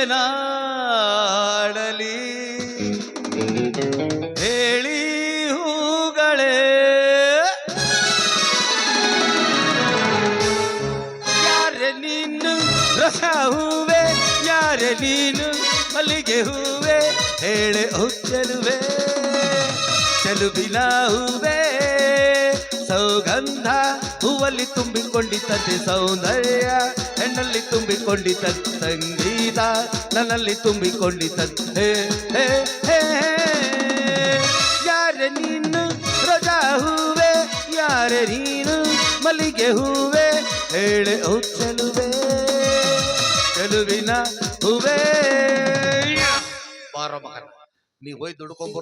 ಏನಾಡಲಿ ಹೇಳಿ ಹೂಗಳೇ. ಯಾರೆ ನೀನು ರಸ ಹೂವೆ, ಯಾರೆ ನೀನು ಮಲ್ಲಿಗೆ ಹೂವೆ, ಹೇಳೆ ಚೆಲುವೆ ಚೆಲುವಿನ ಹೂವೆ, ಸೌಗಂಧ ಹೂವಲ್ಲಿ ತುಂಬಿಕೊಂಡಿತದೆ ಸೌಂದರ್ಯ. ಹೆಣ್ಣಲ್ಲಿ ತುಂಬಿಕೊಂಡಿದ್ದ ಸಂಗೀತ ನನ್ನಲ್ಲಿ ತುಂಬಿಕೊಂಡಿತದೆ ಹೇ ಹೇ ಹೇ ನೀನು ರಜಾ ಹೂವೆ, ಯಾರೆ ನೀನು ಮಲ್ಲಿಗೆ ಹೂವೆ, ಹೇಳೆ ಓ ಚೆಲುವೆ, ಚೆಲುವಿನ ಹೂವೆ. ನೀ ಹೋಯ್ ದುಡ್ಕೊಂಡ್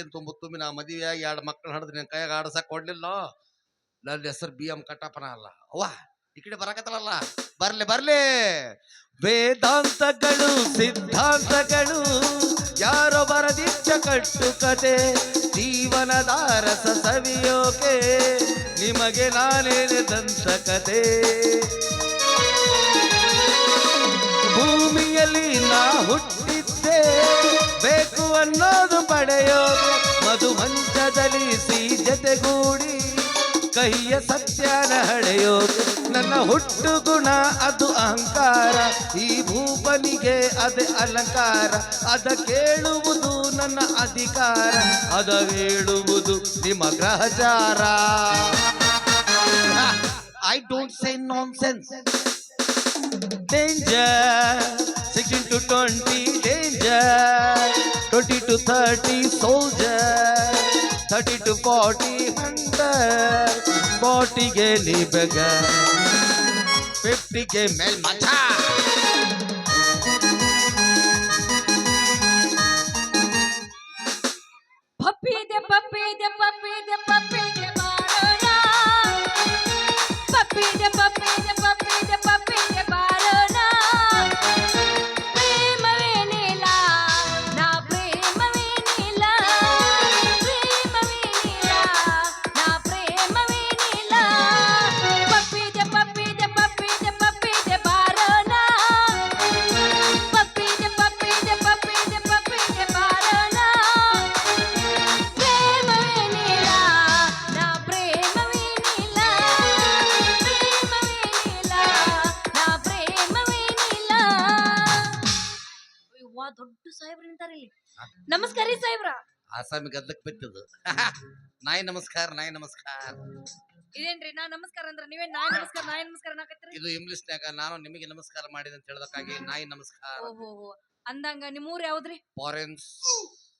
ಏನು ತುಂಬ ತುಂಬಿ ನಾ ಮದುವೆ ಆಗಿ ಎರಡು ಮಕ್ಕಳು ಹಡಿದ್ರೆ ನಿನ್ ಕೈಯಾಗ ಆಡಸಕ್ ಕೊಡ್ಲಿಲ್ಲ? ನನ್ನ ಹೆಸರು ಬಿ ಎಂ ಕಟ್ಟಪ್ಪನ ಅಲ್ಲ. ಅವ್ವ. ಈ ಕಡೆ ಬರಾಕತ್ತಲ್ಲ ಬರ್ಲಿ ಬರ್ಲಿ. ವೇದಾಂತಗಳು, ಸಿದ್ಧಾಂತಗಳು, ಯಾರೋ ಬರದಿಚ್ಚ ಕಟ್ಟು ಕತೆ ಜೀವನದ ರಸ ಸವಿಯೋಕೆ, ನಿಮಗೆ ನಾನೇನೆ ದಂತ ಕತೆ ಭೂಮಿಯಲ್ಲಿ ನಾ ಹುಟ್ಟಿದ್ದೆ, ಬೇಕು ಅನ್ನೋದು ಪಡೆಯೋ ಮಧು ಮಂಚದಲ್ಲಿ ಸಿ ಜತೆಗೂಡಿ. ಕೈಯ ಸತ್ಯನ ಹಳೆಯೋ. ನನ್ನ ಹುಟ್ಟು ಗುಣ ಅದು ಅಹಂಕಾರ. ಈ ಭೂಪನಿಗೆ ಅದೇ ಅಲಂಕಾರ. ಅದ ಕೇಳುವುದು ನನ್ನ ಅಧಿಕಾರ. ಅದ ಹೇಳುವುದು ನಿಮ್ಮ ಗ್ರಹಚಾರ. I don't say nonsense danger 16 to 20 danger. 20 to 30 soldier. Thirty to forty hundred ಫಾರ್ಟಿಗೆ ಬೇಗ. ಫಿಫ್ಟಿಗೆ ಮೇಲ್ ಮಜಾ. ಆಸಾಮಿ ಗದ್ದಕ್ ಬಿಟ್ಟದು ನಾಯಿ ನಮಸ್ಕಾರ ನಾಯಿ ನಮಸ್ಕಾರ. ಇದೇನ್ರಿ ನಾ ನಮಸ್ಕಾರ ಅಂದ್ರ ನೀವೇ ನಾಯಿ ನಮಸ್ಕಾರ ನಾಯಿ ನಮಸ್ಕಾರ ಇದು ಇದು ಇಂಗ್ಲಿಷ್ನ್ಯಾಗ ನಾನು ನಿಮಗೆ ನಮಸ್ಕಾರ ಮಾಡಿದೆ ಅಂತ ಹೇಳದಕ್ಕಾಗಿ ನಾಯಿ ನಮಸ್ಕಾರ. ಓಹೋ ಅಂದಂಗ ನಿಮ್ಮ ಊರ್ ಯಾವ್ದ್ರಿ? ಫಾರೆನ್ಸ್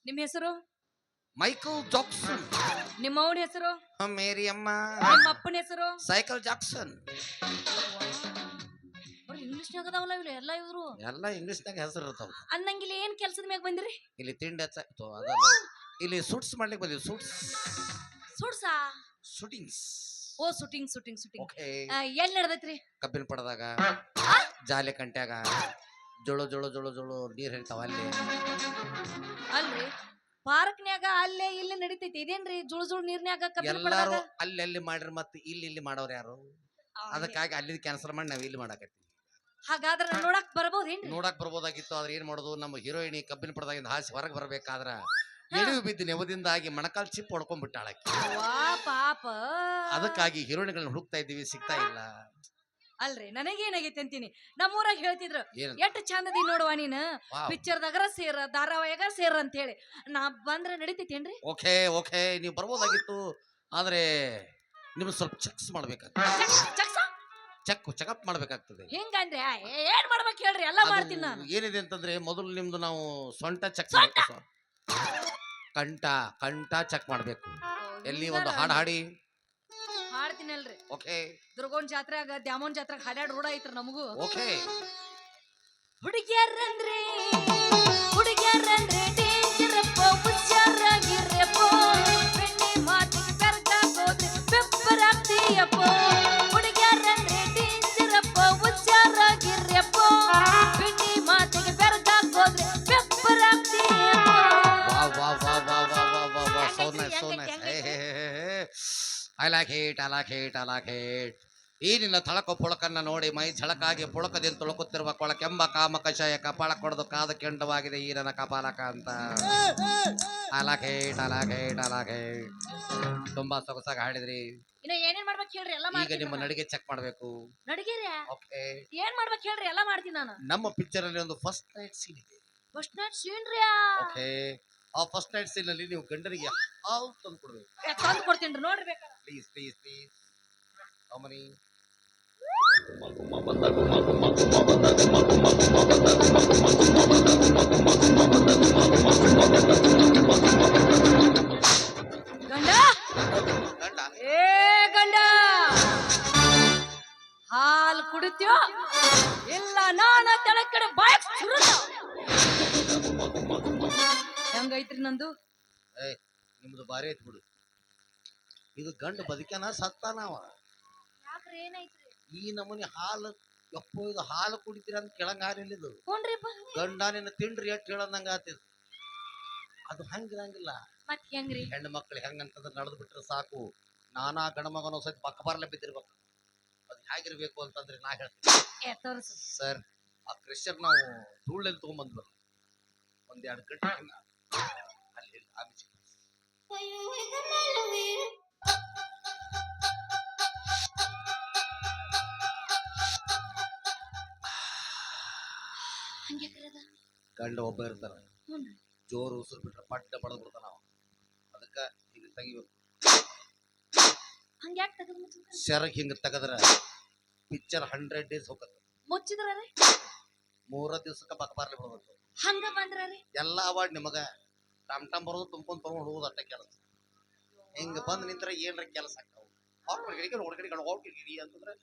ನಿಮ್ಮ ಹೆಸರು? ಮೈಕಲ್ ಜಾಕ್ಸನ್ ನಿಮ್ಮ ಅವನ ಹೆಸರು? ಮೇರಿ ಅಮ್ಮ ನಿಮ್ಮ ಅಪ್ಪನ ಹೆಸರು? ಸೈಕಲ್ ಜಾಕ್ಸನ್ ಇಂಗ್ಲಿಷ್ ಇಂಗ್ಲಿಷ್ನಾಗ ಅದಾವಲ್ಲ ಇವ್ರು ಎಲ್ಲ ಇವ್ರು. ಎಲ್ಲ ಇಂಗ್ಲಿಷ್ನಾಗ ಹೆಸರು ಇರ್ತಾವ. ಅಂದಂಗಿಲ್ಲ ಏನ್ ಕೆಲ್ಸದ ಮ್ಯಾಗ ಬಂದ್ರಿ? ಇಲ್ಲಿ ತಿಂಡಿ ಅದಲ್ಲ. ಇಲ್ಲಿ ಸೂಟ್ಸ್ ಮಾಡ್ಲಿಕ್ಕೆ ಬಂದಿವಿ. ಸೂಟ್ಸ್ ಸುಡ್ಸಾ ಶೂಟಿಂಗ್ಸ್ ಓ ಶೂಟಿಂಗ್ ಶೂಟಿಂಗ್ ಶೂಟಿಂಗ್ ಓಕೆ. ಎಲ್ಲಿ ನಡೆದೈತ್ರಿ? ಕಬ್ಬಿನ ಪಡದಾಗ ಜಾಲೆ ಕಂಟ್ಯಾಗ ಜೋಳು ಜೋಳು ಜೋಳು ಜೋಳು ನೀರ್ ಹೇಳ್ತಾವ ಅಲ್ಲಿ. ಅಲ್ರಿ. ಪಾರ್ಕ್ನ್ಯಾಗ ಅಲ್ಲೇ ಇಲ್ಲಿ ನಡೀತೈತಿ. ಇದೇನ್ರಿ? ಜುಳು ಜುಳು ನೀರ್ನ್ಯಾಗ ಕಬ್ಬಿನ ಎಲ್ಲಾರು ಪಡದಾಗ? ಅಲ್ಲಿ ಅಲ್ಲಿ ಮಾಡ್ರಿ ಮತ್ತೆ ಇಲ್ಲಿ ಇಲ್ಲಿ ಮಾಡೋರು ಯಾರು? ಅದಕ್ಕಾಗಿ ಅಲ್ಲಿ ಕ್ಯಾನ್ಸಲ್ ಮಾಡಿ ನಾವ್ ಇಲ್ಲಿ ಮಾಡಾಕತ್ತೀವಿ. ಹಾಗಾದ್ರೆ ನೋಡಕ್ ಬರ್ಬೋದೇನ್ರಿ? ನೋಡಕ್ ಬರ್ಬೋದಾಗಿತ್ತು ಆದ್ರೆ ಏನ್ ಮಾಡೋದು? ನಮ್ಮ ಹೀರೋಯಿನಿ ಕಬ್ಬಿನ ಪಡದಾಗಿಂದ ಹಾಸಿ ಹೊರಗೆ ಬರ್ಬೇಕಾದ್ರ ಎಳಿವು ಬಿದ್ದು ನೆವದಿಂದಾಗಿ ಮಣಕಾಲ್ ಚಿಪ್ ಹೊಡ್ಕೊಂಡ್ಬಿಟ್ಟಾಳಕ್ಕೆ ವಾ ಪಾಪ. ಅದಕ್ಕಾಗಿ ಹೀರೋಯಿನ್ಗಳನ್ನ ಹುಡುಕ್ತಾ ಇದ್ದೀವಿ ಸಿಗ್ತಾ ಇಲ್ಲ. ಅಲ್ರಿ ನನಗೇನಾಗೈತೆ ಅಂತೀನಿ. ನಮ್ಮೂರಾಗ ಹೇಳ್ತಿದ್ರು ಏನ್? ಎಷ್ಟ್ ಚಂದದಿ ನೋಡುವ ನೀನು. ಪಿಕ್ಚರ್ದಾಗರ ಸೇರ ಧಾರಾವಾಹಿಯಾಗ ಸೇರ ಅಂತ ಹೇಳಿ ನಾ ಬಂದ್ರೆ ನಡಿತೈತೇನ್ರಿ? ಓಕೆ ಓಕೆ ನೀವು ಬರ್ಬೋದಾಗಿತ್ತು ಆದ್ರೆ ನಿಮ್ಗೆ ಸ್ವಲ್ಪ ಚೆಕ್ಸ್ ಮಾಡ್ಬೇಕಾಗ್ತದೆ. ಚಕ್- ಚಕ್ಸ? ಚೆಕ್ ಚೆಕಪ್ ಮಾಡ್ಬೇಕಾಗ್ತದೆ. ಹಿಂಗಂದ್ರೆ ಆ, ಏ- ಏನ್ ಮಾಡ್ಬೇಕು ಹೇಳ್ರಿ? ಎಲ್ಲ ಅದು ಮಾಡ್ತೀನಿ ನಾನು. ಏನಿದೆ ಅಂತಂದ್ರೆ ಮೊದಲು ನಿಮ್ದು ನಾವು ಸೊಂಟ ಚೆಕ್? ಕಂಠ ಕಂಠ ಚೆಕ್ ಮಾಡ್ಬೇಕು. ಎಲ್ಲಿ ಒಂದು ಹಾಡು ಹಾಡಿ. ಹಾಡ್ತೀನಲ್ರಿ. ಓಕೆ. ದುರ್ಗೋನ್ ಜಾತ್ರೆಯಾಗ ದ್ಯಾಮೋನ್ ಜಾತ್ರೆಗ ಹಾಡ್ಯಾಡ್ ರೂಢ ಐತ್ರಿ ನಮಗೂ. ಓಕೆ. ಹುಡುಗಿಯರಂದ್ರೆ ಹುಡುಗಿಯರಂದ್ರೆ ಐ ಲಖೇಟ ಇಟ್ ಈ ನಿನ್ನ ತಳಕ ಪುಳಕನ್ನ ನೋಡಿ ಮೈ ಝಳಕಾಗಿ ಪುಳಕದಿಂದ ತುಳುಕುತ್ತಿರುವ ಕೊಳಕೆಂಬ ಕಾಮ ಕಷಾಯ ಕಪಾಳ ಕೊಡದು ಕಾದ ಕೆಂಡವಾಗಿದೆ ಈ ನನ್ನ ಕಪಾಲಕ ಅಂತ. ಅಲಖೇಟ್ ಅಲಖೇಟ್ ಅಲಖೇಟ್. ತುಂಬಾ ಸೊಗಸಾಗಿ ಹಾಡಿದ್ರಿ. ಇನ್ನ ಏನೇನ್ ಮಾಡ್ಬೇಕು ಹೇಳ್ರಿ? ಎಲ್ಲ ಈಗ ನಿಮ್ಮ ನಡಿಗೆ ಚೆಕ್ ಮಾಡಬೇಕು. ನಡಿಗೆರಿ? ಓಕೆ. ಏನ್ ಮಾಡ್ಬೇಕು ಹೇಳ್ರಿ? ಎಲ್ಲ ಮಾಡ್ತೀನಿ ನಾನು. ನಮ್ಮ ಪಿಕ್ಚರ್ ಅಲ್ಲಿ ಒಂದು ಫಸ್ಟ್ ನೈಟ್ ಸೀನ್ ಇದೆ. ಫಸ್ಟ್ ನೈಟ್ ಸೀನ್ ರೀ ಓಕೆ. ಆ ಫಸ್ಟ್ ನೈಟ್ ಸೀನ್ ಅಲ್ಲಿ ನೀವು ಗಂಡನಿಗೆ ಹಾಲು ತಂದು ಕೊಡ್ಬೇಕು ತಂದು ಕೊಡ್ತೀನಿ ನೋಡ್ರಿ ಪ್ಲೀಸ್ ಪ್ಲೀಸ್ ಪ್ಲೀಸ್ ಅಮ್ಮನಿ. ಗಂಡ ಬದುಕ್ಯಾನ ಸತ್ತಾನವ ಈ ನಮೂನಿ ಹಾಲು ಯಪ್ಪೋ ಇದು ಹಾಲು ಕುಡಿತೀರ ಅಂತ ಕೇಳಂಗ ಆಗಿಲ್ಲ ಇದು. ಗಂಡ ನಿನ್ನ ತಿಂಡ್ರಿ ಎಷ್ಟು ಹೇಳಂದಂಗ ಆತಿದ್ ಅದು ಹಂಗಿರಂಗಿಲ್ಲ ಹೆಣ್ಣು ಮಕ್ಳು ಹೆಂಗಂತಂದ್ರೆ ನಡೆದು ಬಿಟ್ರೆ ಸಾಕು. ನಾನಾ ಗಂಡ ಮಗನೋ ಸಹಿತ ಪಕ್ಕ ಬರಲೇ ಬಿದ್ದಿರ್ಬೇಕು. ಅದು ಹೇಗಿರ್ಬೇಕು ಅಂತಂದ್ರೆ ನಾ ಹೇಳ್ತೀನಿ. ಸರ್ ಆ ಕ್ರಿಶ್ಚರ್ ನಾವು ಧೂಳಲ್ಲಿ ತಗೊಂಬಂದ್ವಿ ಒಂದೆರಡು ಗಂಟೆ ಅಲ್ಲಿ ಆಮಿಸಿ ಗಂಡ ಒಬ್ಬ ಇರ್ತಾನ. ಜೋರು ಉಸಿರು ಬಿಟ್ರೆ ಪಟ್ಟ ಬಡದ್ ಬಿಡ್ತಾನ ಅವ. ಅದಕ್ಕ ಈಗ ತೆಗಿಬೇಕು. ಹಂಗ್ಯಾಕ್ ತೆಗೆದು ಮುಚ್ಚಿದ್ರ ಸೆರಗ್ ಹಿಂಗ ತೆಗದ್ರ ಪಿಕ್ಚರ್ ಹಂಡ್ರೆಡ್ ಡೇಸ್ ಹೋಗತ್ತ ಮುಚ್ಚಿದ್ರ ರೀ? ಮೂರ ದಿವಸಕ್ಕ ಪಕ್ಕ ಬರ್ಲಿ ಬಿಡ್ಬೇಕು. ಹಂಗ ಬಂದ್ರ ರೀ? ಎಲ್ಲ ಅವಾರ್ಡ್ ನಿಮಗ ಟಮ್ ಟಮ್ ಬರೋದು ತುಂಬ್ಕೊಂಡ್ ತಗೊಂಡ್ ಹೋಗೋದು ಅಟ್ಟ ಕೆಲಸ. ಹಿಂಗ ಬಂದ್ ನಿಂತ್ರ ಏನ್ರ ಕೆಲಸ ಆಗ್ತಾವ. ಅವ್ರ ಹೊರಗಡೆ ಹೋಗಿ ಹೋಗ್ತಿರಿ ಅಂತಂದ್ರೆ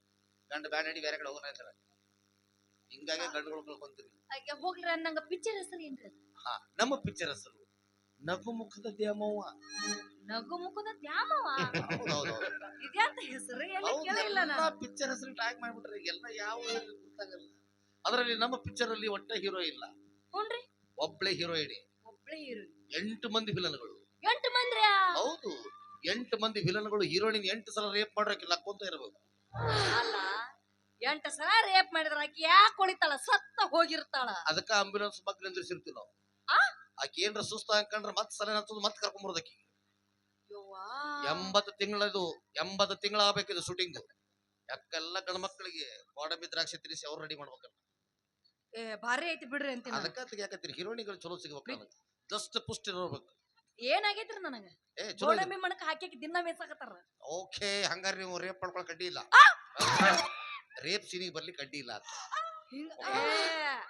ಗಂಡ ಬ್ಯಾಡ ಅಡಿ ಬೇರೆ ಕಡೆ ಹೋಗೋಣ ಅಂತಾರ. ಹಿಂಗಾಗಿ ಗಂಡುಗಳು ಕಳ್ಕೊಂತೀರಿ. ಹೋಗ್ಲಿ ನಂಗ ಪಿಕ್ಚರ್ ಹೆಸರು ಏನ್ರಿ? ಹಾ ನಮ್ಮ ಪಿಕ್ಚರ್ ಹೆಸರು ನಗು ಮುಖದ ದ್ಯಾಮವ್ವ? ನಗು ಮುಖದ ದ್ಯಾಮವ ಹೌದೌದು ಇದ್ಯಾಂತ ಹೆಸರು ಎಲ್ಲ ಕೇಳಿಲ್ಲ ನಾನು. ಪಿಕ್ಚರ್ ಹೆಸರು ಟ್ಯಾಗ್ ಮಾಡ್ಬಿಟ್ರೆ ಎಲ್ಲ ಯಾವ ಗೊತ್ತಾಗಲ್ಲ. ಅದರಲ್ಲಿ ನಮ್ಮ ಪಿಕ್ಚರ್ ಅಲ್ಲಿ ಒಟ್ಟ ಹೀರೋ ಇಲ್ಲ. ಹ್ಞೂನ್ರಿ ಒಬ್ಳೆ ಹೀರೋಯಿನಿ ಒಬ್ಳೆ ಹೀರೋ ಎಂಟು ಮಂದಿ ವಿಲನ್ಗಳು ಎಂಟು ಮಂದಿ ಹೌದು. ಎಂಟು ಮಂದಿ ವಿಲನ್ಗಳು ಹೀರೋಯಿನ್ ಎಂಟು ಸಲ ರೇಪ್ ಮಾಡೋಕೆ ಲಕ್ಕೊಂತ ಇರಬೇಕು. ಅಲ್ಲ ಎಂಟು ಸಲ ರೇಪ್ ಮಾಡಿದ್ರ ಆಕಿ ಯಾಕೆ ಹೊಳಿತಾಳ? ಸತ್ತ ಹೋಗಿರ್ತಾಳ. ಅದಕ್ಕೆ ಆಂಬ್ಯುಲೆನ್ಸ್ ಮಗ್ಳು ನಿಂದ್ರಿಸಿರ್ತೀವಿ ನಾವು. ಆ? ಆಕೆ ಏನ್ರ ಸುಸ್ತ ಹಾಕೊಂಡ್ರೆ ಮತ್ತೆ ಸಲ ಹತ್ತದು ಮತ್ತೆ ಕರ್ಕೊಂಬರೋದಕ್ಕೆ ಯವ್ವಾ. ಎಂಬತ್ತು ತಿಂಗಳದು ಎಂಬತ್ತು ತಿಂಗಳ ಆಗ್ಬೇಕಿದು ಶೂಟಿಂಗ್ ಯಾಕೆಲ್ಲ ಗಂಡ ಮಕ್ಕಳಿಗೆ ಗೋಡಂಬಿ ದ್ರಾಕ್ಷಿ ತಿನ್ನಿಸಿ ಅವ್ರು ರೆಡಿ ಮಾಡ್ಬೇಕಲ್ಲ. ಏ ಭಾರಿ ಐತಿ ಬಿಡ್ರಿ ಅಂತ ನಾನು. ಅದಕ್ಕ ತೆಗಿಯಾಕತ್ತೀರಿ ಹೀರೋಯಿನಿಗಳು ಚಲೋ ಸಿಗ್ಬೇಕು ಜಸ್ಟ್ ಪುಷ್ಟಿ ಇರ್ಬೇಕು ಏನಾಗೈತ್ರಿ ನನಗ? ಏ ಚಲೋ ಇದೆ. ಗೋಡಂಬಿ ಮಣಕ್ ಹಾಕಿ ದಿನ ಮೇಸಾಕತ್ತಾರ ಓಕೆ ಹಂಗಾರೆ ನೀವು ರೇಪ್ ಮಾಡ್ಕೊಳಕ್ ಅಡ್ಡಿ ಇಲ್ಲ. ರೇಪ್ ಸೀನಿಗೆ ಬರ್ಲಿ ಅಡ್ಡಿ ಇಲ್ಲ ಅಂತ. ಹಿಂಗ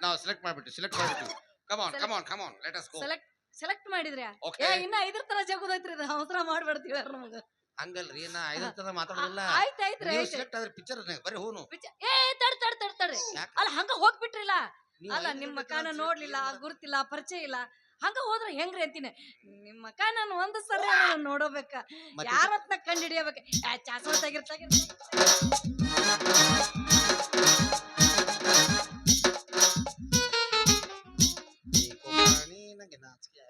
ನಾವು ಸೆಲೆಕ್ಟ್ ಮಾಡ್ಬಿಟ್ಟು ಸೆಲೆಕ್ಟ್ ಮಾಡ್ಬಿಟ್ಟು come on come on come on let us go select select ಮಾಡಿದ್ರೆ? ಏ ಓಕೆ. ಇನ್ನ ಐದ್ರ ತರ ಜಗುದೈತ್ರಿ ಇದು ಅವಸರ ಮಾಡ್ಬೇಡ್ತೀವಿ ನಮಗ. ಹಂಗಲ್ರಿ ನಾ ಐದರ ತರ ಮಾತಾಡೋದಿಲ್ಲ. ಆಯ್ತ್ ಆಯ್ತ್ರಿ ನೀವು ಸೆಲೆಕ್ಟ್ ಆದ್ರೆ ಪಿಕ್ಚರ್ ಬರೀ ಹೂನು. ಏ ತಡ್ ತಡ್ ತಡ್ ತಡ್ರಿ ಯಾಕೆ? ಅಲ್ಲ ಹಂಗ ಹೋಗ್ಬಿಟ್ರಿಲ್ಲ. ಅಲ್ಲ ನಿಮ್ಮ ಕಾನ ಮಕಾನ ನೋಡ್ಲಿಲ್ಲ ಗುರ್ತಿಲ್ಲ ಪರಿಚಯ ಇಲ್ಲ. ಹಂಗ ಹೋದ್ರ ಹೆಂಗ್ರಿ ಅಂತೀನಿ? ನಿಮ್ಮ ಮಕ್ಕ ನಾನು ಒಂದ್ ಸಲ ನೋಡಬೇಕ. ಯಾರತ್ನ ಕಂಡು ಹಿಡಿಯಬೇಕ ಚಾಸೋ ತೆಗಿರ್ತಾಗ ಈ ಕೋಪಾಣಿ ನಂಗೆ ನಾಚಿಕೆ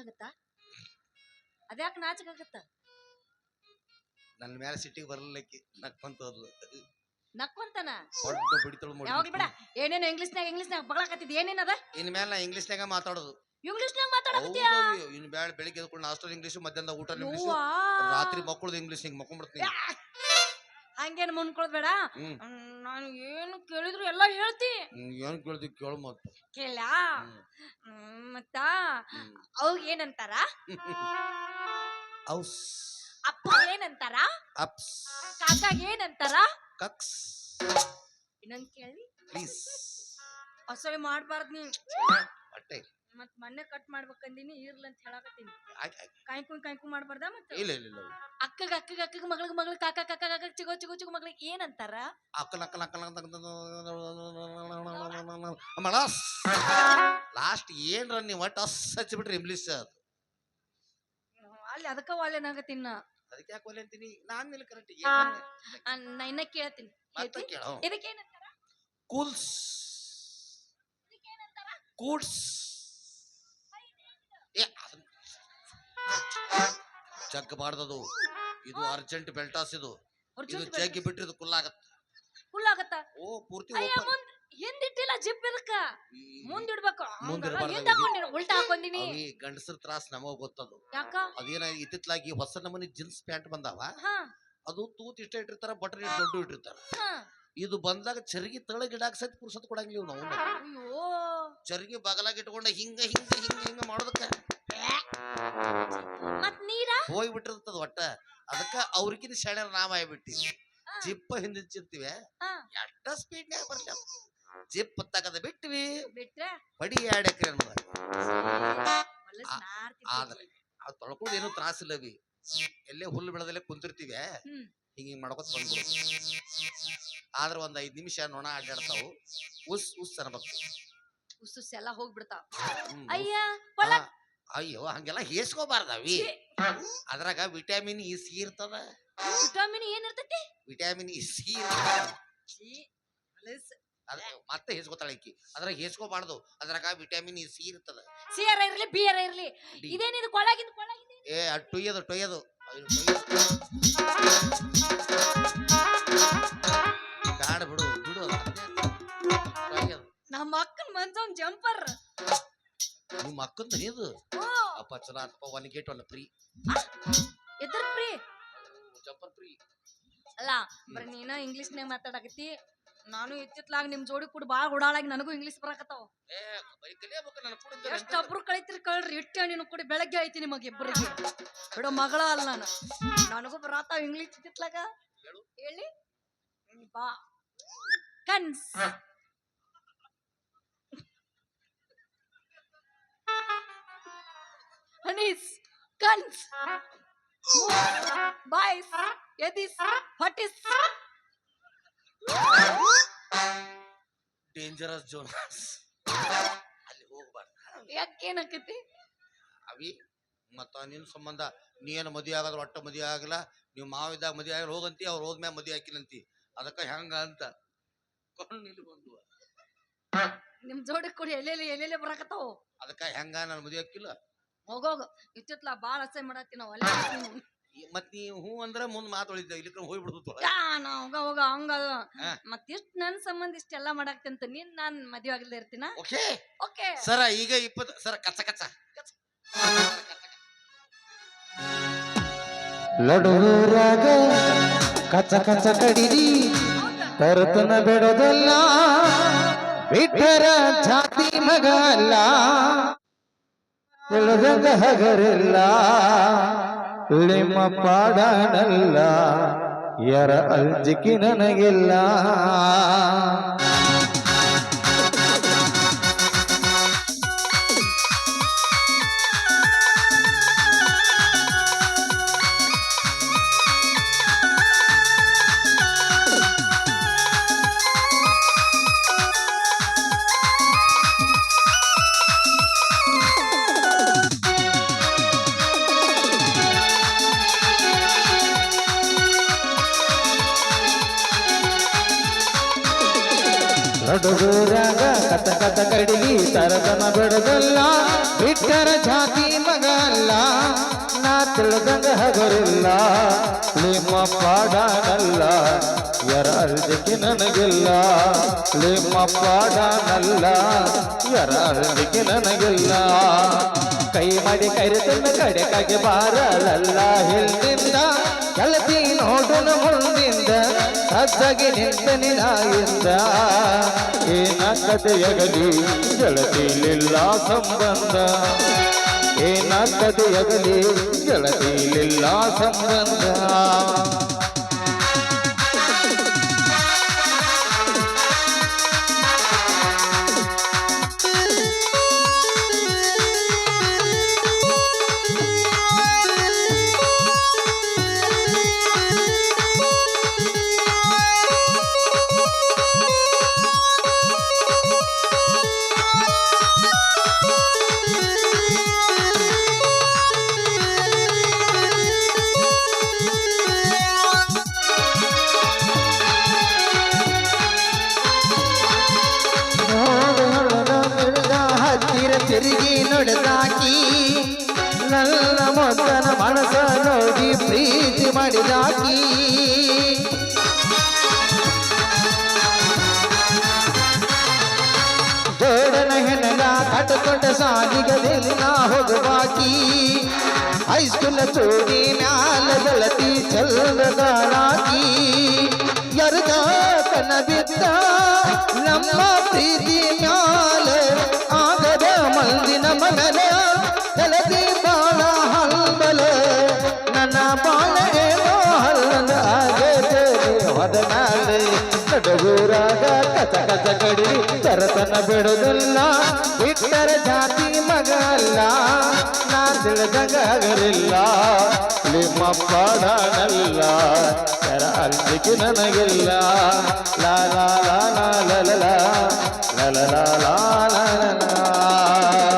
ಆಗುತ್ತೆ. ಅದ್ಯಾಕ ನಾಚಿಕೆ ಆಗತ್ತ? ನನ್ನ ಮೇಲೆ ಸಿಟ್ಟಿಗೆ ಬರ್ಲಿಕ್ಕೆ ನಕ್ಕಂತ ಹೋದ್ಲು ನಕ್ಕೊಂತಾನ ದೊಡ್ಡ ಬಿಡಿತಳು ಯಾವಾಗ ಬಿಡ. ಏನೇನು ಇಂಗ್ಲಿಷ್ನಾಗ ಇಂಗ್ಲಿಷ್ನಾಗ ಬಗಳಾಕತ್ತಿದ್ ಏನೇನದ ಇನ್ ಮೇಲೆ ನಾ ಇಂಗ್ಲಿಷ್ನಾಗ ಮಾತಾಡೋದು. ಇಂಗ್ಲಿಷ್ನಾಗ ಮಾತಾಡಕತ್ತೀಯಾ? ಹೌದು ಇನ್ ಬ್ಯಾಡ ಬೆಳಿಗ್ಗೆ ಎದ್ಕೊಂಡು ಹಾಸ್ಟೆಲ್ ಇಂಗ್ಲಿಷ್ ಮಧ್ಯಾಹ್ನ ಊಟ ಇಂಗ್ಲಿಷ್ ಯವ್ವಾ. ರಾತ್ರಿ ಮಕ್ಕಳದು ಇಂಗ್ಲಿಷ್ ಹಿಂಗ್ ಮಕ್ಕೊಂಡ್ಬಿಡ್ತೀನಿ. ಹಂಗೇನ್ ಮುನ್ಕೊಳ್ ಬೇಡ? ನಾನು ಏನು ಕೇಳಿದ್ರು ಎಲ್ಲ ಹೇಳ್ತಿ. ಏನು ಏನ್ ಕೇಳ್ತಿ ಕೇಳು ಮತ್ತೆ ಕೇಳ. ಮತ್ತ ಅವಾಗ ಏನಂತಾರ? ಔಸ್. ಅಪ್ಪ ಏನಂತಾರ ಅಪ್ಸ್ ಕಾಕಾಗ ಏನಂತಾರ ಕಕ್ಸ್ ಇನ್ನೊಂದ್ ಕೇಳಿ ಪ್ಲೀಸ್ ಅಸಹ್ಯ ಮಾಡಬಾರ್ದು ನೀ ಹೊಟ್ಟೆ ಮತ್ ಮೊನ್ನೆ ಕಟ್ ಮಾಡ್ಬೇಕಂದಿನಿ ಇರ್ಲ ಅಂತ ಹೇಳಕತ್ತೀನಿ ಆಯ್ತ್ ಆಯ್ತ್. ಕಾಯ್ಕು ಕಾಯ್ಕು ಮಾಡ್ಬಾರ್ದ ಮತ್ತೆ ಇಲ್ಲ ಇಲ್ಲ ಇಲ್ಲ ಅಕ್ಕಗ ಅಕ್ಕಗ ಅಕ್ಕಗ ಮಗಳಿಗೆ ಮಗಳಿಗೆ ಕಾಕ ಕಾಕ ಕಾಕ ಚಿಗೋ ಚಿಗೋ ಚಿಗೋ ಮಗಳಿಗೆ ಏನಂತಾರ ಅಕ್ಕನ ಅಕ್ಕನ ಅಕ್ಕನ ಮಳಸ್ ಲಾಸ್ಟ್ ಏನ್ರ ನೀವು ಒಟ್ಟು ಅಸ್ ಹಚ್ಚಿಬಿಟ್ರಿ ಇಂಗ್ಲೀಷ್ ಅದು ಅಲ್ಲಿ ಅದಕ್ಕ ವಾಲ್ಯನಾಗತ್ತಿನ್ನ ಅದಕ್ಕೆ ಯಾಕೆ ಒಲೆ ಅಂತೀನಿ ನಾನು ನಿಲ್ ಕರೆಕ್ಟ್ ನಾ ಇನ್ನ ಕೇಳ್ತೀನಿ. ಮತ್ತೆ ಹೇಳ್ತಿ? ಇದಕ್ಕೆ ಏನಂತಾರ ಕೂಲ್ಸ್. ಇದಕ್ಕೇನಂತಾರ? ಕೂಡ್ಸ್. ಏ ಚೆಕ್ ಬಾರ್ದದು ಇದು ಅರ್ಜೆಂಟ್ ಬೆಲ್ಟಾಸ್ ಇದು ಇದು ಜಗ್ಗಿ ಬಿಟ್ರಿ ಇದು ಕುಲ್ಲಾಗತ್ತ. ಫುಲ್ ಆಗತ್ತ? ಓ ಪೂರ್ತಿ ಅಯ್ಯ open. ಮುಂದ್ ಹಿಂದಿಟ್ಟಿಲ್ಲ ಜಿಪ್ ಇದಕ್ಕ? ಈ- ಮುಂದ್ ಇಡ್ಬಾರ್ದು ಹಿಂದ್ ಹಾಕೊಂಡಿನಿ ಉಲ್ಟಾ ಹಾಕೊಂಡಿನಿ. ಅವಿ ಗಂಡಸರ ತ್ರಾಸ್ ನಮಗ್ ಗೊತ್ತದು. ಯಾಕ? ಅದೇನ ಇತ್ತಿತ್ಲಾಗಿ ಹೊಸ ನಮೂನಿ ಜೀನ್ಸ್ ಪ್ಯಾಂಟ್ ಬಂದಾವ? ಹಾ. ಅದು ತೂತ್ ಇಷ್ಟ ಇಟ್ಟಿರ್ತಾರ ಬಟನ್ ಇಟ್ಟು ದೊಡ್ಡ ಇಟ್ಟಿರ್ತಾರ. ಹಾ. ಇದು ಬಂದಾಗ ಚರ್ಗಿ ತಳ ಇಡಾಕ ಸಹಿತ ಪುರ್ಸತ್ ಕೊಡಂಗಿಲ್ಲ ಇವ್ ನಾವು ಅಯ್ಯೋ. ಚರ್ಗಿ ಬಗಲಾಗ ಇಟ್ಕೊಂಡ ಹಿಂಗ ಹಿಂಗ ಹಿಂಗ ಹಿಂಗ ಮಾಡೋದಕ್ಕ. ಮತ್ ನೀರ? ಹೋಗಿ ಬಿಟ್ಟಿರ್ತದ ಒಟ್ಟ. ಅದಕ್ಕ ಅವ್ರಿಗಿನ ಶಾಣ್ಯಾರ ನಾಮ ಆಗ್ಬಿಟ್ಟಿ. ಜಿಪ್ಪ ಹಿಂದ. ಎಷ್ಟ ಸ್ಪೀಡ್ ಬರ್ಲಿ ಬರ್ತಾವ ಜಿಪ್ ತಗದ ಬಿಟ್ವಿ. ಬಡಿ ಎರಡ್ ಎಕರೆ ಆದ್ರೆ ಅವ್ ತೊಳ್ಕೊಳ್ಳೋದು ಏನೂ ತ್ರಾಸಿಲ್ಲವಿ ಎಲ್ಲೇ ಹುಲ್ಲು ಬೆಳೆದಲ್ಲೇ ಕುಂತಿರ್ತೀವಿ. ಹಿಂಗ ಹಿಂಗ್ ಮಾಡ್ಕೊತ ಬಂದ್ಬಿಡು ಆದ್ರ ಒಂದ್ ಐದ್ ನಿಮಿಷ ನೊಣ ಅಡ್ಡಾಡ್ತಾವು. ಉಸ್ ಉಸ್ ಅನ್ಬೇಕು. ಉಸ್ ಎಲ್ಲಾ ಹೋಗ್ಬಿಡ್ತಾವ. ಅಯ್ಯ ಹಂಗೆಲ್ಲ ಹೇಸ್ಕೋಬಾರ್ದವಿ ಅದ್ರಾಗ ವಿಟಮಿನ್ ಇ ಸಿ ಇರ್ತದ. ವಿಟಮಿನ್ ಏನಿರ್ತೈತಿ ವಿಟಾಮಿನ್ ಇ ಸಿ ಮತ್ತೆ ಹೇಸ್ಕೋತಾಳೆ ಈಕಿ. ಅದ್ರಾಗ ಹೇಸ್ಕೋಬಾರ್ದು ಅದ್ರಾಗ ವಿಟಾಮಿನ್ ಇ ಸಿ ಇರ್ತದ. ಸಿಯರ ಇರ್ಲಿ ಬಿಯರ ಇರ್ಲಿ. ಡಿ. ಇದೇನಿದು ಕೊಳಗಿಂದ ಕೊಳಗಿಂದ ಏ ಅದ್ ಟೊಯ್ಯದು ಟೊಯ್ಯದು. ಬ್ಯಾಡ ಬಿಡು ಬಿಡು ನಮ್ಮ ಅಕ್ಕನ ಮನ್ಸೊಂದ್ ಜಂಪರ್. ನಿಮ್ಮ ಅಕ್ಕಂದ ನೀದು ಅಪ್ಪ ಚಲೋ ಅಪ್ಪ ಒನ್ ಗೇಟ್ ಒನ್ ಫ್ರೀ. ಎದ್ರ ಫ್ರೀ? Jumper free. ಅಲ್ಲ ಬರೀ ನೀನ ಇಂಗ್ಲೀಷ್ನ್ಯಾಗ ಮಾತಾಡಕತ್ತಿ ನಾನು ಇತ್ತಿತ್ಲಾಗ ನಿಮ್ ಜೋಡಿ ಕೂಡ ಬಾಳ ಓಡಾಳಾಗಿ ನನಗೂ ಇಂಗ್ಲಿಷ್ ಬರಾಕತ್ತಾವ. ಏ ಬರೀ ಕಲಿಯಬೇಕು ನನ್ನ ಕೂಡ ಎಷ್ಟೊಬ್ರು ಕಳಿತಿರ್ ಕಳ್ರಿ ಇಟ್ಟು ನೀನು ಕೂಡ ಬೆಳಗ್ಗೆ ಐತಿ ನಿಮಗೆ ಇಬ್ಬರಿಗೆ ಬಿಡೋ ಮಗಳ ಅಲ್ಲ ನಾನು. ನನಗೂ ಬರಾತಾವ ಇಂಗ್ಲಿಷ್ ಇತ್ತಿತ್ಲಾಗ ಹೇಳು. ಹೇಳಿ. ಬಾ. ಕನ್ಸ್. ಹನೀಸ್ ಕನ್ಸ್. ಬಾಯ್ಸ್ ಎದಿಸ್ ಹೊಟಿಸ್ ಡೇಂಜರಸ್ ಜೋನ್ ಅಲ್ಲಿ ಹೋಗ್ಬಾರ್ದು. ಯಾಕೇನಾಕತಿ ಅವಿ ಮತ್ತ ನಿನ್ ಸಂಬಂಧ ನೀ ಏನು ಮದುವೆ ಆಗೋದ್ರ ಒಟ್ಟ ಮದುವೆ ಆಗಲ್ಲ ನೀವು ಮಾವಿದ್ದಾಗ ಮದುವೆ ಆಗಲ್ಲ ಹೋಗಂತಿ ಅವ್ರು ಹೋದ್ಮ್ಯಾಗ ಮದುವೆ ಹಾಕಿನಂತಿ. ಅದಕ್ಕ ಹೆಂಗ ಅಂತ. ಕಣ್ಣು ಬಂದು. ನಿಮ್ ಜೋಡಿ ಕೊಡಿ ಎಲ್ಲೆಲ್ಲಿ ಎಲ್ಲೆಲ್ಲಿ ಬರಾಕತ್ತಾವ. ಅದಕ್ಕ ಹೆಂಗ ನಾನು ಮದುವೆ ಹಾಕಿಲ್ಲ? ಹೋಗೋಗ. ಇತ್ತಿತ್ಲ ಬಾಳ ಅಸಹ್ಯ ಮಾಡತ್ತಿ ನಾವು ಅಲ್ಲೇ ಇರ್ತೀವಿ. ಮತ್ ನೀ ಹೂ ಅಂದ್ರ ಮುಂದ್ ಮಾತಾಡಿದ್ದ ಇಲ್ಲಿ ಹೋಗ್ಬಿಡ್ತು ಯಾ ನಾ ಹೋಗ ಹೋಗ ಹಂಗಲ್ಲ. ಹಾ. ಮತ್ ಇಷ್ಟ್ ನನ್ ಸಂಬಂಧ ಇಷ್ಟೆಲ್ಲ ಮಾಡಾಕ್ತಂತ ನೀನ್ ನಾನ್ ಮದ್ವೆ ಆಗಲ್ದೇ ಇರ್ತೀನ? ಓಕೆ. ಓಕೆ. ಸರ ಈಗ ಇಪ್ಪತ್ತು ಸರ ಕಚ್ಚ ಕಚ್ಚ. ಕಚ್ಚ. ಕಚ್ಚ ಕಚ ಕಚ ಕಡಿದಿ ತರತನ ಬಿಡೋದಲ್ಲ ಬಿಟ್ಟರ ಜಾತಿ ಮಗ ಅಲ್ಲ ತಿಳಿದಂಗ ಹಗರಿಲ್ಲ ನಿಮ್ಮ ಪಾಡನಲ್ಲ ಯರ ಅಲ್ಜಿಕಿ ನನಗಿಲ್ಲ. ಲಡುಗೂರಾಗ ಕತ ಕತ ಕಡಿಗಿ ತರದನ ಬಿಡದಲ್ಲ, ಬಿಟ್ಟರ ಜಾತಿ ಮಗಲ್ಲ, ನಾ ತಿಳಿದಂಗ ಹಗರಿಲ್ಲ, ನಿಮ್ಮ ಪಾಡಾನಲ್ಲ, ಯರ ಅರ್ಜಿಕೆ ನನಗಿಲ್ಲ, ನಿಮ್ಮ ಪಾಡಾನಲ್ಲ, ಯರ ಅರ್ಜಿಕೆ ನನಗಿಲ್ಲ. ಕೈ ಮಾಡಿ ಕೈ ಕಡೆಕಾಗಿ ಬಾರಲಲ್ಲ ಹಿಂದಿಂದ ಸಜ್ಜಗೆ ನಿಂತ ನಿನಾಯಿಂದ ಏನ ಕಥೆಯಗಲಿ ಗೆಳತಿಲಿಲ್ಲ ಸಂಬಂಧ. ಏನ ಕಥೆಯಗಲಿ ಗೆಳತಿಲಿಲ್ಲ ಸಂಬಂಧ. ಪ್ರೀತಿ ಮಾಡಿದಾಕಿ. ಜೋಡನ ಹೆಣಗ ಕಟ್ಟಕೊಂಡ ಸಾಲಿಗದಿಲ್ಲ ಹೋಗಬಾಕಿ ಹೈಸ್ಕೂಲ್ ಚೋಡಿ ಮ್ಯಾಲ ಗೆಳತಿ ಚಲ್ದಗಾಳಾಕಿ ಎರ್ದ ಕನ ಬಿದ್ದ ನಮ್ಮ ಪ್ರೀತಿ ಮ್ಯಾಲ ಆಗದ ಮಂದಿನ ಮಗನ ಬಾಳ ಏನೋ ಹಲ್ಲದ ಆಗದೆ ಹೋದ ನಾಳೆ ನಡುಗೂರಾಗ ಕಚ ಕಚ ಕಡಿ ತರತನ ಬಿಡುದಿಲ್ಲ ಬಿಟ್ಟರ ಜಾತಿ ಮಗ ಅಲ್ಲ ನಾ ತಿಳಿದಂಗಾಗಲಿಲ್ಲ ನಿಮ್ಮ ಪಾಡನಲ್ಲ ತರ ಅಲ್ಲಿಗೆ ನನಗಿಲ್ಲ ಲಾ ಲಾ ಲಾ ಲಾ ಲ ಲ ಲಾ ಲ ಲ ಲಾ ಲಾ ಲಾ ಲಾ ಲಾ